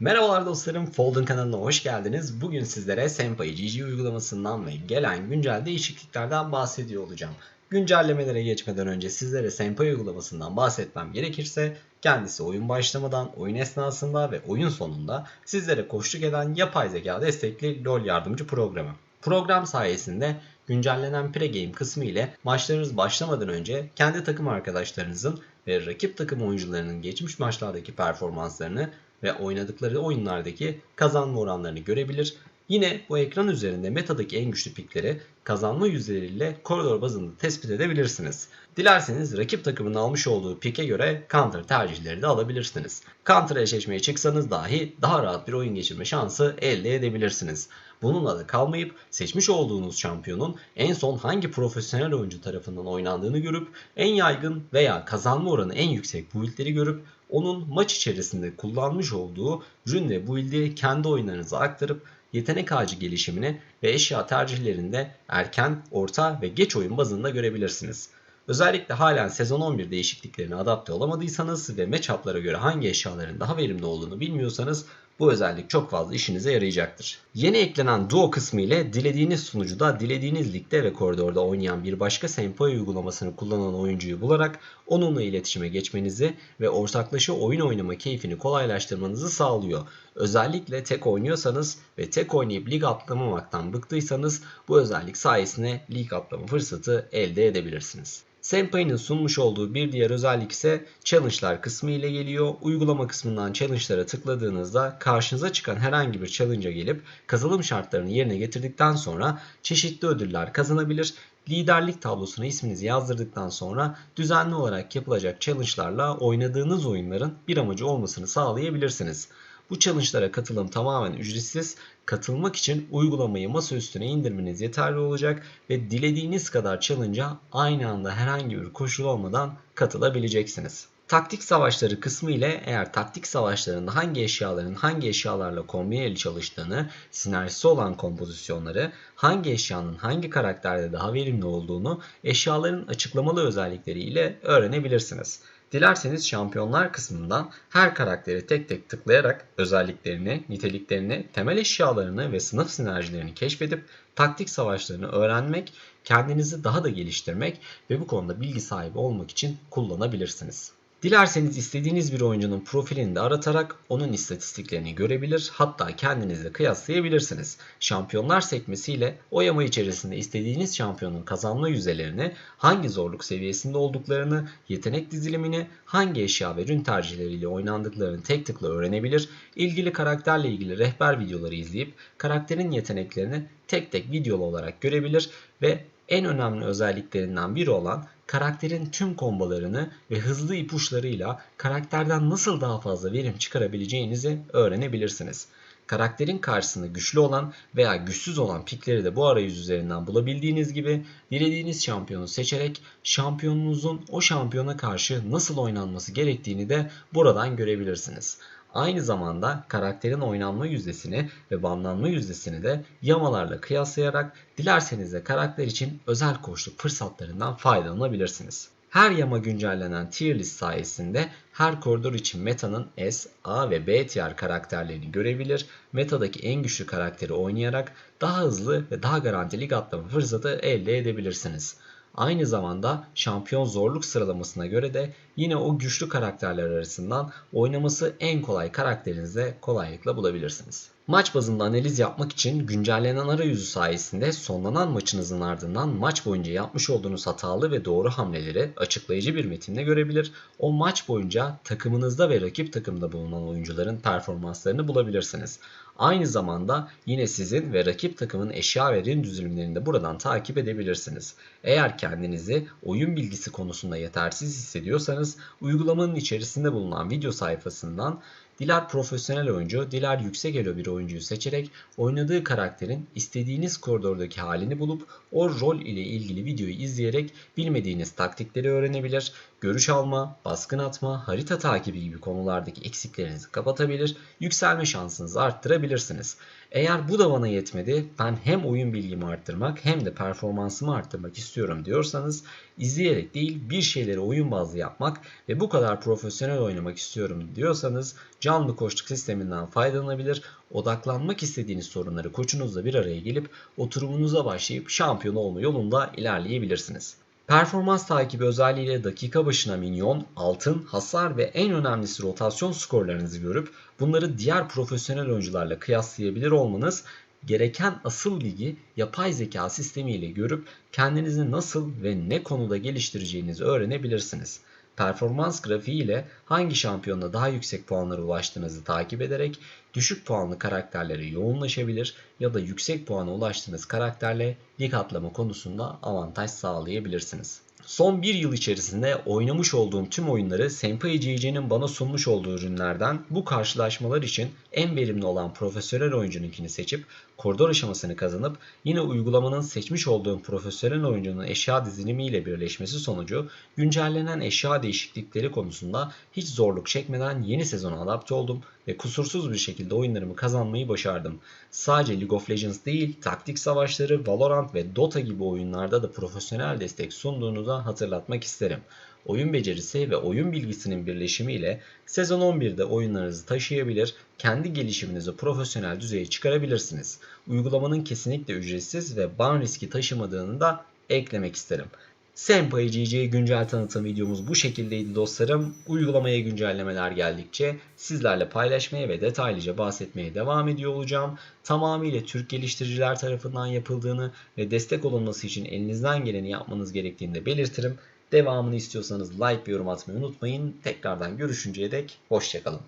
Merhabalar dostlarım, Folding kanalına hoş geldiniz. Bugün sizlere Senpai GG uygulamasından ve gelen güncel değişikliklerden bahsediyor olacağım. Güncellemelere geçmeden önce sizlere Senpai uygulamasından bahsetmem gerekirse kendisi oyun başlamadan, oyun esnasında ve oyun sonunda sizlere koşluk eden yapay zeka destekli LoL yardımcı programı. Program sayesinde güncellenen pregame kısmı ile maçlarınız başlamadan önce kendi takım arkadaşlarınızın ve rakip takım oyuncularının geçmiş maçlardaki performanslarını ve oynadıkları oyunlardaki kazanma oranlarını görebilir. Yine bu ekran üzerinde metadaki en güçlü pikleri kazanma yüzdeleriyle koridor bazında tespit edebilirsiniz. Dilerseniz rakip takımın almış olduğu pike göre counter tercihleri de alabilirsiniz. Counter eşleşmeye çıksanız dahi daha rahat bir oyun geçirme şansı elde edebilirsiniz. Bununla da kalmayıp seçmiş olduğunuz şampiyonun en son hangi profesyonel oyuncu tarafından oynandığını görüp en yaygın veya kazanma oranı en yüksek build'leri görüp onun maç içerisinde kullanmış olduğu rün ve build'i kendi oyunlarınıza aktarıp yetenek ağacı gelişimini ve eşya tercihlerinde erken, orta ve geç oyun bazında görebilirsiniz. Özellikle halen sezon 11 değişikliklerine adapte olamadıysanız ve matchup'lara göre hangi eşyaların daha verimli olduğunu bilmiyorsanız bu özellik çok fazla işinize yarayacaktır. Yeni eklenen Duo kısmı ile dilediğiniz sunucuda, dilediğiniz ligde ve koridorda oynayan bir başka Senpai uygulamasını kullanan oyuncuyu bularak onunla iletişime geçmenizi ve ortaklaşa oyun oynama keyfini kolaylaştırmanızı sağlıyor. Özellikle tek oynuyorsanız ve tek oynayıp lig atlamamaktan bıktıysanız bu özellik sayesinde lig atlama fırsatı elde edebilirsiniz. Senpai'nin sunmuş olduğu bir diğer özellik ise challenge'lar kısmı ile geliyor. Uygulama kısmından challenge'lara tıkladığınızda karşınıza çıkan herhangi bir challenge'a gelip kazanım şartlarını yerine getirdikten sonra çeşitli ödüller kazanabilir. Liderlik tablosuna isminizi yazdırdıktan sonra düzenli olarak yapılacak challenge'larla oynadığınız oyunların bir amacı olmasını sağlayabilirsiniz. Bu challenge'lara katılım tamamen ücretsiz. Katılmak için uygulamayı masa üstüne indirmeniz yeterli olacak ve dilediğiniz kadar challenge'a aynı anda herhangi bir koşul olmadan katılabileceksiniz. Taktik savaşları kısmı ile eğer taktik savaşlarında hangi eşyaların hangi eşyalarla kombineli çalıştığını, sinerjisi olan kompozisyonları, hangi eşyanın hangi karakterde daha verimli olduğunu eşyaların açıklamalı özellikleri ile öğrenebilirsiniz. Dilerseniz şampiyonlar kısmından her karakteri tek tek tıklayarak özelliklerini, niteliklerini, temel eşyalarını ve sınıf sinerjilerini keşfedip taktik savaşlarını öğrenmek, kendinizi daha da geliştirmek ve bu konuda bilgi sahibi olmak için kullanabilirsiniz. Dilerseniz istediğiniz bir oyuncunun profilini de aratarak onun istatistiklerini görebilir hatta kendinizle kıyaslayabilirsiniz. Şampiyonlar sekmesiyle o yama içerisinde istediğiniz şampiyonun kazanma yüzdelerini, hangi zorluk seviyesinde olduklarını, yetenek dizilimini, hangi eşya ve ürün tercihleriyle oynandıklarını tek tıkla öğrenebilir, ilgili karakterle ilgili rehber videoları izleyip karakterin yeteneklerini tek tek videolu olarak görebilir ve en önemli özelliklerinden biri olan karakterin tüm kombolarını ve hızlı ipuçlarıyla karakterden nasıl daha fazla verim çıkarabileceğinizi öğrenebilirsiniz. Karakterin karşısında güçlü olan veya güçsüz olan pikleri de bu arayüz üzerinden bulabildiğiniz gibi dilediğiniz şampiyonu seçerek şampiyonunuzun o şampiyona karşı nasıl oynanması gerektiğini de buradan görebilirsiniz. Aynı zamanda karakterin oynanma yüzdesini ve banlanma yüzdesini de yamalarla kıyaslayarak dilerseniz de karakter için özel koşuluk fırsatlarından faydalanabilirsiniz. Her yama güncellenen tier list sayesinde her koridor için metanın S, A ve B tier karakterlerini görebilir, metadaki en güçlü karakteri oynayarak daha hızlı ve daha garantili atlama fırsatı elde edebilirsiniz. Aynı zamanda şampiyon zorluk sıralamasına göre de yine o güçlü karakterler arasından oynaması en kolay karakterinizi kolaylıkla bulabilirsiniz. Maç bazında analiz yapmak için güncellenen arayüzü sayesinde sonlanan maçınızın ardından maç boyunca yapmış olduğunuz hatalı ve doğru hamleleri açıklayıcı bir metinde görebilir. O maç boyunca takımınızda ve rakip takımda bulunan oyuncuların performanslarını bulabilirsiniz. Aynı zamanda yine sizin ve rakip takımın eşya ve rin düzülümlerini de buradan takip edebilirsiniz. Eğer kendinizi oyun bilgisi konusunda yetersiz hissediyorsanız uygulamanın içerisinde bulunan video sayfasından Diler profesyonel oyuncu, diler yüksek elo bir oyuncuyu seçerek oynadığı karakterin istediğiniz koridordaki halini bulup o rol ile ilgili videoyu izleyerek bilmediğiniz taktikleri öğrenebilir. Görüş alma, baskın atma, harita takibi gibi konulardaki eksiklerinizi kapatabilir, yükselme şansınızı arttırabilirsiniz. Eğer bu da bana yetmedi, ben hem oyun bilgimi arttırmak hem de performansımı arttırmak istiyorum diyorsanız izleyerek değil bir şeyleri oyun bazlı yapmak ve bu kadar profesyonel oynamak istiyorum diyorsanız canlı koçluk sisteminden faydalanabilir, odaklanmak istediğiniz sorunları koçunuzla bir araya gelip oturumunuza başlayıp şampiyon olma yolunda ilerleyebilirsiniz. Performans takibi özelliğiyle dakika başına minyon, altın, hasar ve en önemlisi rotasyon skorlarınızı görüp bunları diğer profesyonel oyuncularla kıyaslayabilir olmanız gereken asıl ligi yapay zeka sistemiyle görüp kendinizi nasıl ve ne konuda geliştireceğinizi öğrenebilirsiniz. Performans grafiği ile hangi şampiyonla daha yüksek puanlara ulaştığınızı takip ederek düşük puanlı karakterlere yoğunlaşabilir ya da yüksek puana ulaştığınız karakterle lig atlama konusunda avantaj sağlayabilirsiniz. Son bir yıl içerisinde oynamış olduğum tüm oyunları Senpai CC'nin bana sunmuş olduğu ürünlerden bu karşılaşmalar için en verimli olan profesyonel oyuncununkini seçip koridor aşamasını kazanıp yine uygulamanın seçmiş olduğum profesyonel oyuncunun eşya dizilimiyle birleşmesi sonucu güncellenen eşya değişiklikleri konusunda hiç zorluk çekmeden yeni sezona adapte oldum ve kusursuz bir şekilde oyunlarımı kazanmayı başardım. Sadece League of Legends değil, taktik savaşları, Valorant ve Dota gibi oyunlarda da profesyonel destek sunduğunu da hatırlatmak isterim. Oyun becerisi ve oyun bilgisinin birleşimiyle sezon 11'de oyunlarınızı taşıyabilir, kendi gelişiminizi profesyonel düzeye çıkarabilirsiniz. Uygulamanın kesinlikle ücretsiz ve ban riski taşımadığını da eklemek isterim. Senpai GG güncel tanıtım videomuz bu şekildeydi dostlarım. Uygulamaya güncellemeler geldikçe sizlerle paylaşmaya ve detaylıca bahsetmeye devam ediyor olacağım. Tamamıyla Türk geliştiriciler tarafından yapıldığını ve destek olunması için elinizden geleni yapmanız gerektiğini de belirtirim. Devamını istiyorsanız like ve yorum atmayı unutmayın. Tekrardan görüşünceye dek hoşçakalın.